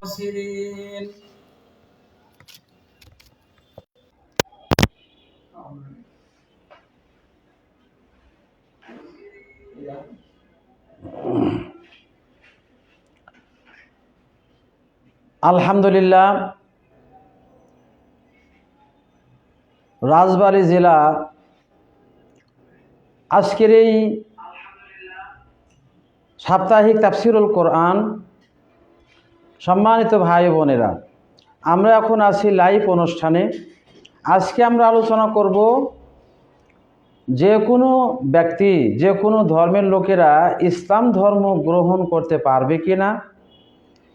الخاسرين আলহামদুলিল্লাহ রাজবাড়ী জেলা আজকের এই সাপ্তাহিক তাফসিরুল কোরআন সম্মানিত ভাই বোনেরা, আমরা এখন আছি লাইভ অনুষ্ঠানে। আজকে আমরা আলোচনা করব যে কোনো ব্যক্তি যে কোনো ধর্মের লোকেরা ইসলাম ধর্ম গ্রহণ করতে পারবে কি না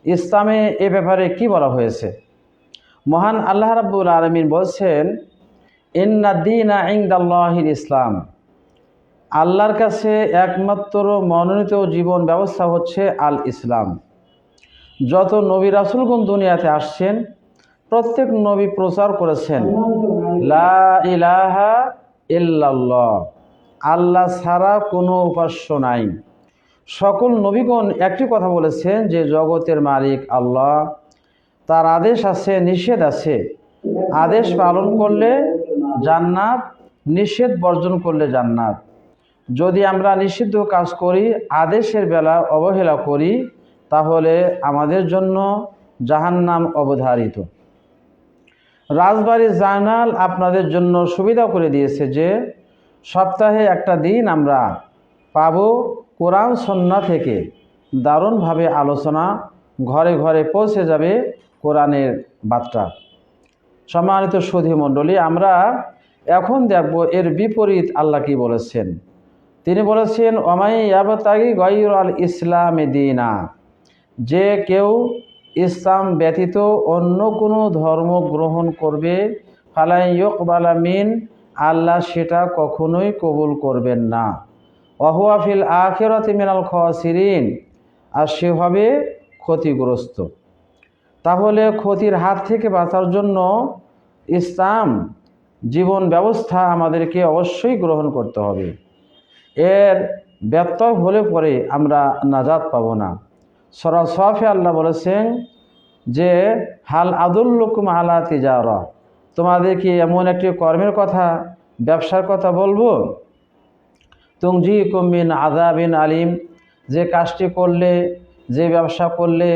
ইসলামে এ ব্যাপারে কি বলা হয়েছে? মহান আল্লাহ রাব্বুল আলমিন বলছেন ইন্নাদ্দিনা ইংদাল্লাহির ইসলাম। আল্লাহর কাছে একমাত্র মনোনীত জীবন ব্যবস্থা হচ্ছে আল ইসলাম যত নবী রাসুলগণ দুনিয়াতে আসছেন, প্রত্যেক নবী প্রচার করেছেন, লা ইলাহা আল্লাহ ছাড়া কোনো উপাস্য নাই। সকল নবীগণ একটি কথা বলেছেন যে, জগতের মালিক আল্লাহ। তার আদেশ আছে, নিষেধ আছে। আদেশ পালন করলে জান্নাত, নিষেধ বর্জন করলে জান্নাত। যদি আমরা নিষিদ্ধ কাজ করি, আদেশের বেলা অবহেলা করি তাহলে আমাদের জন্য জাহান্নাম অবধারিত। রাজবাড়ির জার্নাল আপনাদের জন্য সুবিধা করে দিয়েছে যে, সপ্তাহে একটা দিন আমরা পাবো কোরআন, সন্না থেকে দারুণভাবে আলোচনা, ঘরে ঘরে পৌঁছে যাবে কোরআনের বার্তা। সম্মানিত সুধী মণ্ডলী, আমরা এখন দেখব এর বিপরীত আল্লাহ কি বলেছেন। তিনি বলেছেন ওমাই ইয়াবতাগি গয়ুর আল ইসলামে দিনা। যে কেউ ইসলাম ব্যতীত অন্য কোনো ধর্ম গ্রহণ করবে, ফালাই ইকবালামিন আল্লাহ সেটা কখনোই কবুল করবেন না। অহুয়াফিল আখেরত মিনাল খসিরিন, আর সে হবে ক্ষতিগ্রস্ত। তাহলে ক্ষতির হাত থেকে বাঁচার জন্য ইসলাম জীবন ব্যবস্থা আমাদেরকে অবশ্যই গ্রহণ করতে হবে। এর ব্যত্যয় হলে পরে আমরা নাজাদ পাবো না। সরাসফে আল্লাহ বলেছেন যে, হাল আদুল্লুকুম আলা তিজারা। তোমাদের কি এমন একটি কর্মের কথা, ব্যবসার কথা বলব? তুংজি কুমিন আজাবিন আলিম। যে কাজটি করলে, যে ব্যবসা করলে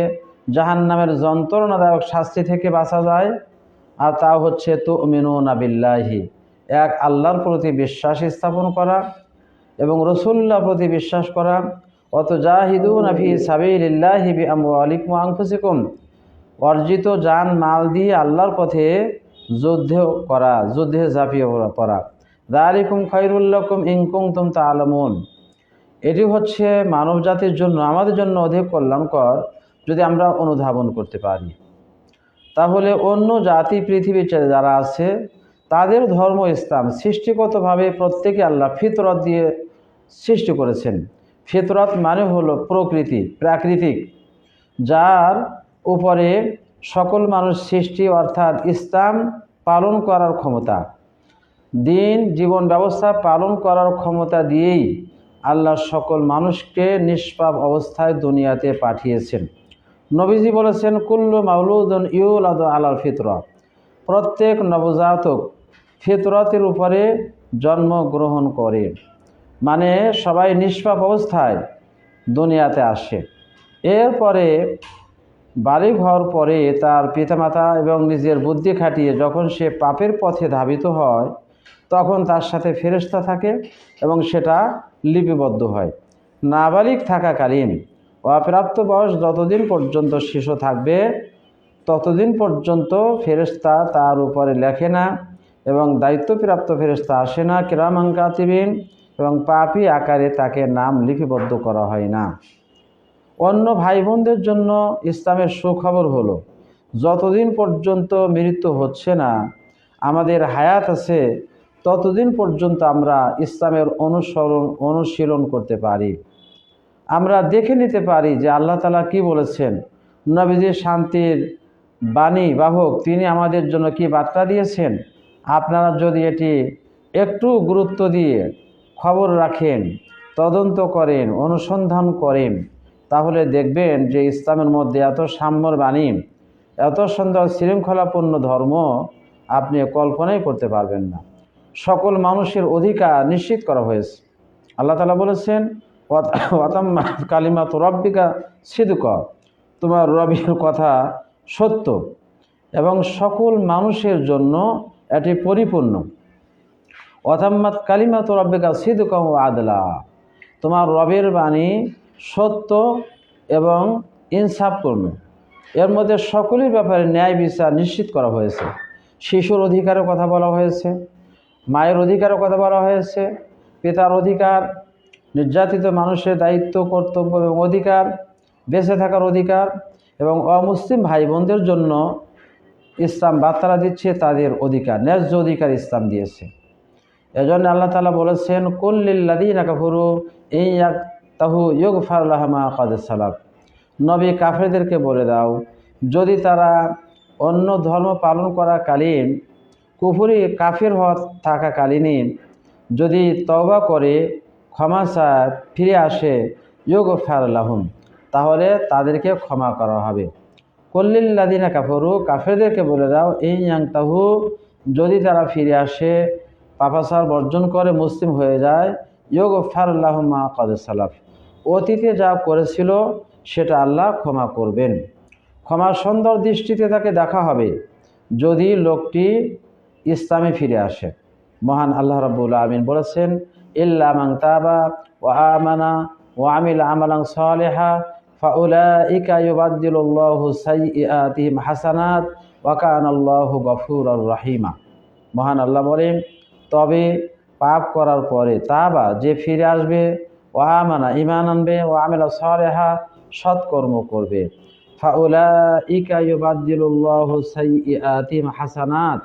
জাহান নামের যন্ত্রণাদায়ক শাস্তি থেকে বাঁচা যায়, আর তা হচ্ছে তো মিনুন আবিল্লাহি এক আল্লাহর প্রতি বিশ্বাস স্থাপন করা এবং রসুল্লাহ প্রতি বিশ্বাস করা অত জাহিদুন আফি সাবিল্লাহি আলিকুম আংফুসিকুম অর্জিত যান মাল দিয়ে আল্লাহর পথে যুদ্ধ করা, যুদ্ধে ঝাঁপিয়ে পড়া। দালিকুম খৈরুল্লাকুম ইংকুম তুম তা আলমুন এটি হচ্ছে মানব জাতির জন্য, আমাদের জন্য অধিক কল্যাণকর যদি আমরা অনুধাবন করতে পারি। তাহলে অন্য জাতি পৃথিবীতে যারা আছে, তাদের ধর্ম ইসলাম সৃষ্টিগতভাবে প্রত্যেকে আল্লাহ ফিতরত দিয়ে সৃষ্টি করেছেন। ফিতরত মানে হলো প্রকৃতি, প্রাকৃতিক, যার উপরে সকল মানুষ সৃষ্টি অর্থাৎ ইসলাম পালন করার ক্ষমতা। দিন, জীবন ব্যবস্থা পালন করার ক্ষমতা দিয়েই আল্লাহ সকল মানুষকে নিষ্পাপ অবস্থায় দুনিয়াতে পাঠিয়েছেন। নবীজি বলেছেন, কুল্লু মাউলুদন ইউল আদ আলাল ফিতরত প্রত্যেক নবজাতক ফিতরতের উপরে জন্মগ্রহণ করে। মানে সবাই নিষ্পাপ অবস্থায় দুনিয়াতে আসে। এরপরে বাড়ি ঘর পরে তার পিতামাতা এবং নিজের বুদ্ধি খাটিয়ে যখন সে পাপের পথে ধাবিত হয়, তখন তার সাথে ফেরস্তা থাকে এবং সেটা লিপিবদ্ধ হয়। নাবালিক থাকাকালীন অপ্রাপ্ত বয়স যতদিন পর্যন্ত শিশু থাকবে, ততদিন পর্যন্ত ফেরেস্তা তার উপরে লেখে না এবং দায়িত্বপ্রাপ্ত ফেরেস্তা আসে না। কিরামাঙ্কাতিবিন এবং পাপি আকারে তাকে নাম লিপিবদ্ধ করা হয় না। অন্য ভাই বোনদের জন্য ইসলামের সুখবর হলো, যতদিন পর্যন্ত মৃত্যু হচ্ছে না, আমাদের হায়াত আছে, ততদিন পর্যন্ত আমরা ইসলামের অনুসরণ, অনুশীলন করতে পারি। আমরা দেখে নিতে পারি যে আল্লাহ তালা কি বলেছেন, নবীজি শান্তির বাণী বাহক তিনি আমাদের জন্য কি বার্তা দিয়েছেন? আপনারা যদি এটি একটু গুরুত্ব দিয়ে খবর রাখেন, তদন্ত করেন, অনুসন্ধান করেন। তাহলে দেখবেন যে ইসলামের মধ্যে এত সাম্যর বাণী এত সুন্দর শৃঙ্খলাপূর্ণ ধর্ম আপনি কল্পনাই করতে পারবেন না। সকল মানুষের অধিকার নিশ্চিত করা হয়েছে। আল্লাহ তালা বলেছেন কালিমা তো রব্বিকা সিদুক। তোমার রবির কথা সত্য এবং সকল মানুষের জন্য এটি পরিপূর্ণ। অথাম্মাত কালিমা তো রব্বিকা সিদুক ও আদলা। তোমার রবের বাণী সত্য এবং ইনসাফপূর্ণ এর মধ্যে সকলের ব্যাপারে ন্যায় বিচার নিশ্চিত করা হয়েছে। শিশুর অধিকারের কথা বলা হয়েছে, মায়ের অধিকারের কথা বলা হয়েছে, পিতার অধিকার, নির্যাতিত মানুষের দায়িত্ব, কর্তব্য এবং অধিকার, বেঁচে থাকার অধিকার এবং অমুসলিম ভাই বোনদের জন্য ইসলাম বার্তারা দিচ্ছে, তাদের অধিকার, ন্যায্য অধিকার ইসলাম দিয়েছে। এজন্য আল্লাহ তালা বলেছেন কুল্লিল্লাদিন কাফুরু এই তাহু ইয়োগ ফারুল্লাহমা কাদের সালাম নবী কাফেরদেরকে বলে দাও, যদি তারা অন্য ধর্ম পালন করাকালীন কুফুরি কাফির হওয়া থাকাকালীনই যদি তওবা করে, ক্ষমা চায়, ফিরে আসে ইয়োগ ফারুল্লাহম তাহলে তাদেরকে ক্ষমা করা হবে। কল্লিল্লাদিনা কাফরু, কাফেরদেরকে বলে দাও এই ইয়াং তাহু যদি তারা ফিরে আসে পাপাসার বর্জন করে মুসলিম হয়ে যায়। ইয়োগ ফারুল্লাহমা কাদের সালাফ। অতীতে যা করেছিল, সেটা আল্লাহ ক্ষমা করবেন। ক্ষমা সুন্দর দৃষ্টিতে তাকে দেখা হবে, যদি লোকটি ইসলামে ফিরে আসে। মহান আল্লাহ রাবুল আমিন বলেছেন, ইল্লা মাং তাবা ও আমানা ও আমিল আমালাং সালেহা হাসানাত ওয়া কানা আল্লাহু গফুরুর রহিমা। মহান আল্লাহ বলেন তবে পাপ করার পরে তাবা, যে ফিরে আসবে ও আমানা ইমান আনবে ও আমেলা সরেহা সৎকর্ম করবে। হাসানাত,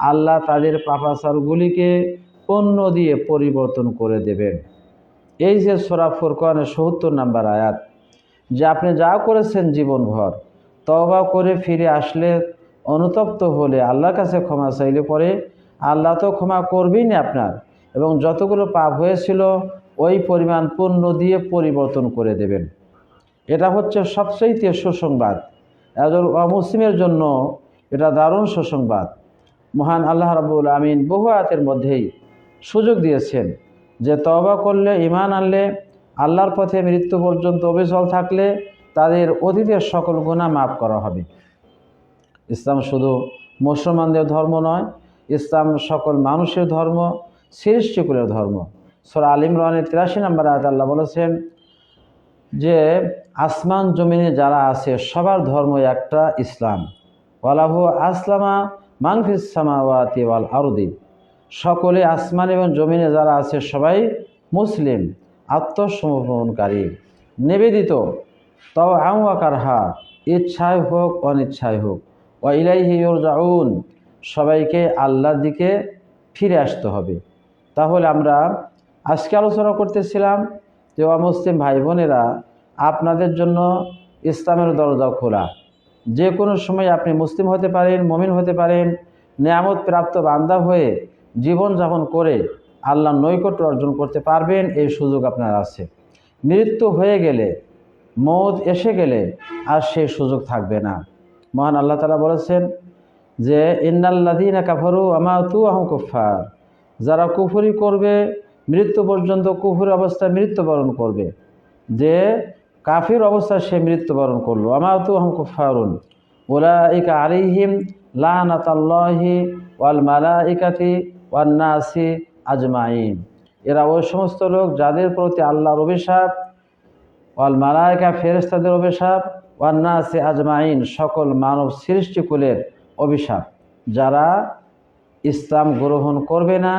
আল্লাহ তাদের পাপাচারগুলিকে পণ্য দিয়ে পরিবর্তন করে দেবেন। এই যে সোরা ফুরকানের সত্তর নাম্বার আয়াত, যে আপনি যা করেছেন জীবনভর তবা করে ফিরে আসলে অনুতপ্ত হলে আল্লাহর কাছে ক্ষমা চাইলে পরে আল্লাহ তো ক্ষমা করবেই না আপনার। এবং যতগুলো পাপ হয়েছিল, ওই পরিমাণ পণ্য দিয়ে পরিবর্তন করে দেবেন। এটা হচ্ছে সবচেয়ে সুসংবাদ। একজন অমুসলিমের জন্য এটা দারুণ সুসংবাদ। মহান আল্লাহ রাবুল আমিন বহু আয়াতের মধ্যেই সুযোগ দিয়েছেন যে তবা করলে ইমান আনলে, আল্লাহর পথে মৃত্যু পর্যন্ত অবিচল থাকলে তাদের অতীতের সকল গুণা মাফ করা হবে। ইসলাম শুধু মুসলমানদের ধর্ম নয় ইসলাম সকল মানুষের ধর্ম সৃষ্টিকুলের ধর্ম। সোরা আলিম রহানের তিরাশি নম্বর আয়াত আল্লাহ বলেছেন যে, আসমান জমিনে যারা আছে, সবার ধর্ম একটা ইসলাম। ওয়ালাহু আসলামা মাংফিস সামাওয়াতি ওয়াল আরদি। সকলে আসমান এবং জমিনে যারা আছে, সবাই মুসলিম, আত্মসমর্পণকারী, নিবেদিত। তাও আউয়াকার হা ইচ্ছায় হোক, অনিচ্ছায় হোক। ও ইলাইহি যাউন সবাইকে আল্লাহর দিকে ফিরে আসতে হবে। তাহলে আমরা আজকে আলোচনা করতেছিলাম যে অমুসলিম ভাই বোনেরা আপনাদের জন্য ইসলামের দরজা খোলা। যে কোনো সময় আপনি মুসলিম হতে পারেন, মমিন হতে পারেন, নিয়ামত প্রাপ্ত বান্দা হয়ে জীবনযাপন করে আল্লাহ নৈকট্য অর্জন করতে পারবেন, এই সুযোগ আপনার আছে। মৃত্যু হয়ে গেলে, মৌত এসে গেলে আর সেই সুযোগ থাকবে না। মহান আল্লাহ তালা বলেছেন যে ইন্নাল্লাদিন কাফারু আমা তু আহ কুফার যারা কুফুরি করবে, মৃত্যু পর্যন্ত কুফুর অবস্থায় মৃত্যুবরণ করবে। যে, কাফির অবস্থায় সে মৃত্যুবরণ করল। আমা তু আহ কুফারুন ওলা ইকা আলিহিম লানাতাল্লাহি ওয়াল মালাইকাতি ওয়ান নাসি আজমাইন। এরা ওই সমস্ত লোক যাদের প্রতি আল্লাহর অভিশাপ, ওয়াল মালায়কা ফেরেস্তাদের অভিশাপ ওয়ান্নাসে আজমাইন। সকল মানব সৃষ্টিকুলের অভিশাপ। যারা ইসলাম গ্রহণ করবে না,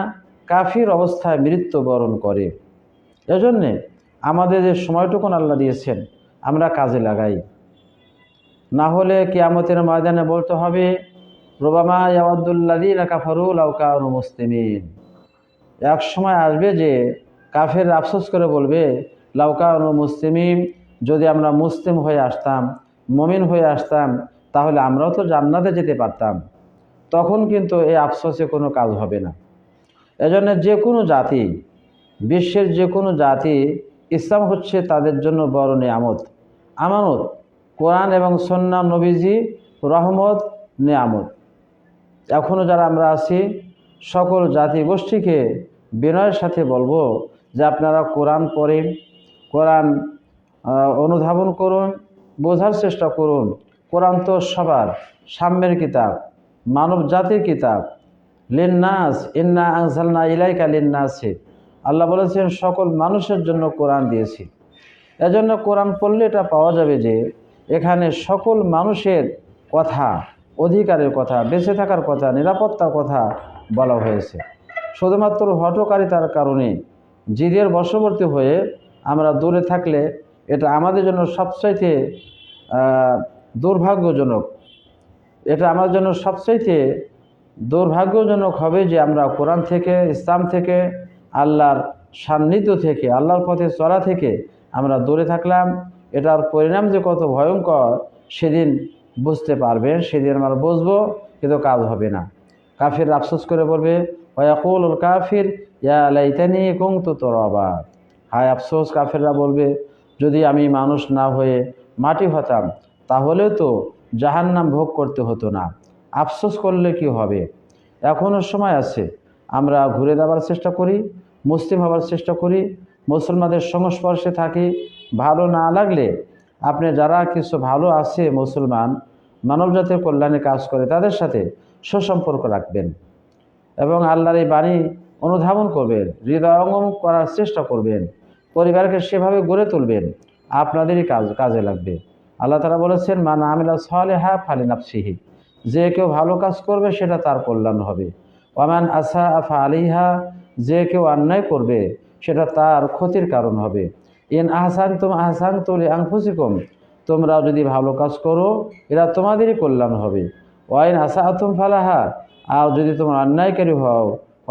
কাফির অবস্থায় মৃত্যুবরণ করে। এজন্যে আমাদের যে সময়টুকুন আল্লাহ দিয়েছেন, আমরা কাজে লাগাই। না হলে কিয়ামতের ময়দানে বলতে হবে, রোবামা ইয়াবাদুল্লাদিন কাফারুল আউকাউন মুসলিমিন। এক সময় আসবে যে কাফের আফসোস করে বলবে লাউকাউন মুসলিমিন, যদি আমরা মুসলিম হয়ে আসতাম, মমিন হয়ে আসতাম তাহলে আমরাও তো জান্নাতে যেতে পারতাম। তখন কিন্তু এই আফসোসে কোনো কাজ হবে না। এজন্য যে কোনো জাতি, বিশ্বের যে কোনো জাতি, ইসলাম হচ্ছে তাদের জন্য বড় নিয়ামত। আমানত, কোরআন এবং সন্না নবীজি, রহমত, নিয়ামত। এখনও যারা আমরা আছি, সকল জাতি গোষ্ঠীকে বিনয়ের সাথে বলব যে আপনারা কোরআন পড়েন, কোরআন অনুধাবন করুন, বোঝার চেষ্টা করুন। কোরআন তো সবার, সাম্যের কিতাব মানব জাতির কিতাব। লিন্নাস, ইন্না আনসালনা ইলাইকা লিন্নাসে। আল্লাহ বলেছেন, সকল মানুষের জন্য কোরআন দিয়েছি। এজন্য কোরআন পড়লে এটা পাওয়া যাবে যে, এখানে সকল মানুষের কথা, অধিকারের কথা, বেঁচে থাকার কথা, নিরাপত্তার কথা বলা হয়েছে। শুধুমাত্র হটকারিতার কারণে জিদের বশবর্তী হয়ে আমরা দূরে থাকলে এটা আমাদের জন্য সবচাইতে দুর্ভাগ্যজনক। এটা আমার জন্য সবচাইতে দুর্ভাগ্যজনক হবে যে আমরা কোরআন থেকে, ইসলাম থেকে, আল্লাহর সান্নিধ্য থেকে, আল্লাহর পথে চলা থেকে আমরা দূরে থাকলাম। এটার পরিণাম যে কত ভয়ঙ্কর, সেদিন বুঝতে পারবেন, সেদিন আমরা বুঝব, কিন্তু কাজ হবে না। কাফির আফসোস করে বলবে ওয়াকুল কাফির, ইয়া লাইতানি কুং তো তরবা। হায় আফসোস, কাফিররা বলবে, যদি আমি মানুষ না হয়ে মাটি হতাম তাহলে তো জাহান্নাম ভোগ করতে হতো না। আফসোস করলে কি হবে? এখনও সময় আছে। আমরা ঘুরে দেওয়ার চেষ্টা করি, মুসলিম হওয়ার চেষ্টা করি, মুসলমানদের সংস্পর্শে থাকি। ভালো না লাগলে আপনি যারা কিছু ভালো আছে মুসলমান, মানবজাতির কল্যাণে কাজ করে, তাদের সাথে সুসম্পর্ক রাখবেন এবং আল্লাহর এই বাণী অনুধাবন করবেন, হৃদয়ঙ্গম করার চেষ্টা করবেন, পরিবারকে সেভাবে গড়ে তুলবেন। আপনাদেরই কাজ, কাজে লাগবে। আল্লাহ তারা বলেছেন, মা না নামিলা সালেহা ফালিনাফসিহি। যে কেউ ভালো কাজ করবে, সেটা তার কল্যাণ হবে। ওয়ামান আসা আফা আলিহা যে কেউ অন্যায় করবে, সেটা তার ক্ষতির কারণ হবে। ইন আহসান তুম আহসান তুলি আংফুসিকম তোমরা যদি ভালো কাজ করো, এরা তোমাদেরই কল্যাণ হবে। ওয়াইন আসা আতুম ফালাহা, আর যদি তোমরা অন্যায়কারী হও,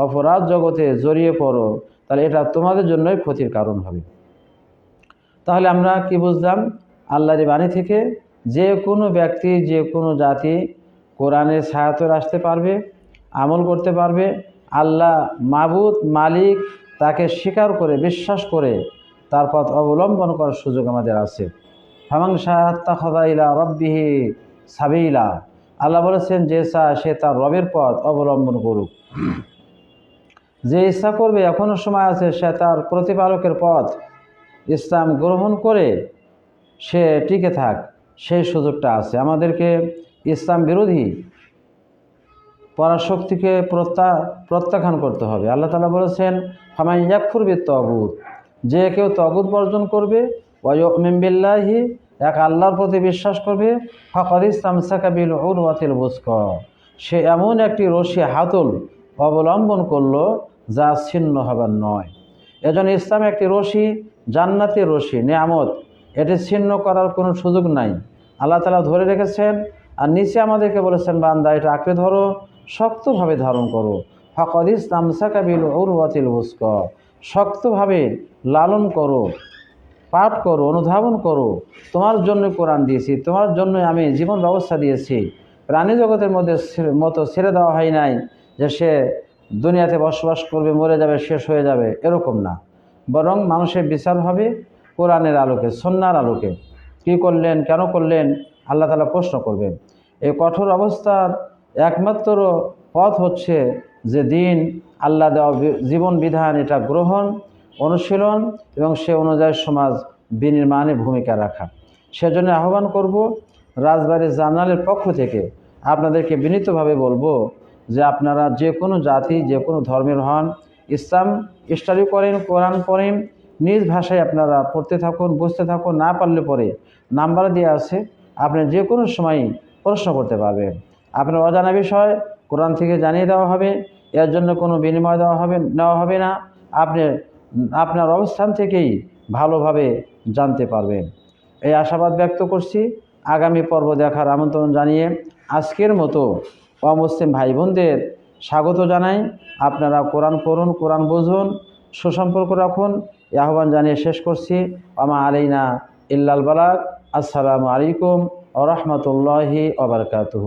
অপরাধ জগতে জড়িয়ে পড়ো, তাহলে এটা তোমাদের জন্যই ক্ষতির কারণ হবে। তাহলে আমরা কি বুঝলাম? আল্লাহর বাণী থেকে যে কোনো ব্যক্তি, যে কোনো জাতি কোরআনের সাহায্যে আসতে পারবে, আমল করতে পারবে। আল্লাহ মাবুদ, মালিক তাকে স্বীকার করে, বিশ্বাস করে তার পথ অবলম্বন করার সুযোগ আমাদের আছে। ফামাং সাহাত্তা খদাইলা রব্বিহি সাবিলা। আল্লাহ বলেছেন, যে চা সে তার রবের পথ অবলম্বন করুক। যে ইচ্ছা করবে এখনও সময় আছে, সে তার প্রতিপালকের পথ ইসলাম গ্রহণ করে সে টিকে থাক, সেই সুযোগটা আছে। আমাদেরকে ইসলাম বিরোধী পরাশক্তিকে প্রত্যা, প্রত্যাখ্যান করতে হবে। আল্লাহ তালা বলেছেন হামাই ইয়াকফুরবি তগুত যে কেউ তগুত বর্জন করবে ওয়মিল্লাহি এক আল্লাহর প্রতি বিশ্বাস করবে ফকর ইসলাম সাকাবিল উর ওয়াতিল বুস্ক সে এমন একটি রশি হাতল অবলম্বন করল, যা ছিন্ন হবার নয়। এজন্য ইসলাম একটি রশি, জান্নাতের রশি, নিয়ামত। এটি ছিন্ন করার কোনো সুযোগ নাই। আল্লাহ তালা ধরে রেখেছেন, আর নিচে আমাদেরকে বলেছেন, বান্দা, এটা আঁকড়ে ধরো, শক্তভাবে ধারণ করো। ফকদ ইসলাম সাকাবিল উরওয়াতিল বুস্ক শক্তভাবে লালন করো, পাঠ করো, অনুধাবন করো। তোমার জন্য কোরআন দিয়েছি, তোমার জন্য আমি জীবন ব্যবস্থা দিয়েছি। প্রাণী জগতের মধ্যে মতো ছেড়ে দেওয়া হয় নাই যে সে দুনিয়াতে বসবাস করবে, মরে যাবে, শেষ হয়ে যাবে, এরকম না। বরং মানুষের বিচার হবে কোরআনের আলোকে সন্ন্যার আলোকে। কী করলেন, কেন করলেন, আল্লাহ তালা প্রশ্ন করবেন। এই কঠোর অবস্থার একমাত্র পথ হচ্ছে যে দিন, আল্লাহ দেওয়া জীবন বিধান, এটা গ্রহণ, অনুশীলন এবং সে অনুযায়ী সমাজ বিনির্মাণে ভূমিকা রাখা। সেজন্য আহ্বান করব রাজবাড়ির জার্নালের পক্ষ থেকে আপনাদেরকে বিনীতভাবে বলব যে আপনারা যে কোনো জাতি, যে কোনো ধর্মের হন, ইসলাম স্টাডি করেন, কোরআন পড়েন নিজ ভাষায় আপনারা পড়তে থাকুন, বুঝতে থাকুন, না পারলে পরে নাম্বার দেওয়া আছে আপনি যে কোনো সময় প্রশ্ন করতে পারবেন। আপনার অজানা বিষয় কোরআন থেকে জানিয়ে দেওয়া হবে, এর জন্য কোনো বিনিময় দেওয়া হবে, নেওয়া হবে না। আপনি, আপনার অবস্থান থেকেই ভালোভাবে জানতে পারবেন। এই আশাবাদ ব্যক্ত করছি, আগামী পর্ব দেখার আমন্ত্রণ জানিয়ে আজকের মতো অমুসলিম ভাই বোনদের স্বাগত জানাই। আপনারা কোরআন পড়ুন, কোরআন বুঝুন, সুসম্পর্ক রাখুন এই আহ্বান জানিয়ে শেষ করছি। আমা আলাইনা ইল্লাল বালাক আসসালামু আলাইকুম ও রহমতুল্লাহি ওবরকাতুহ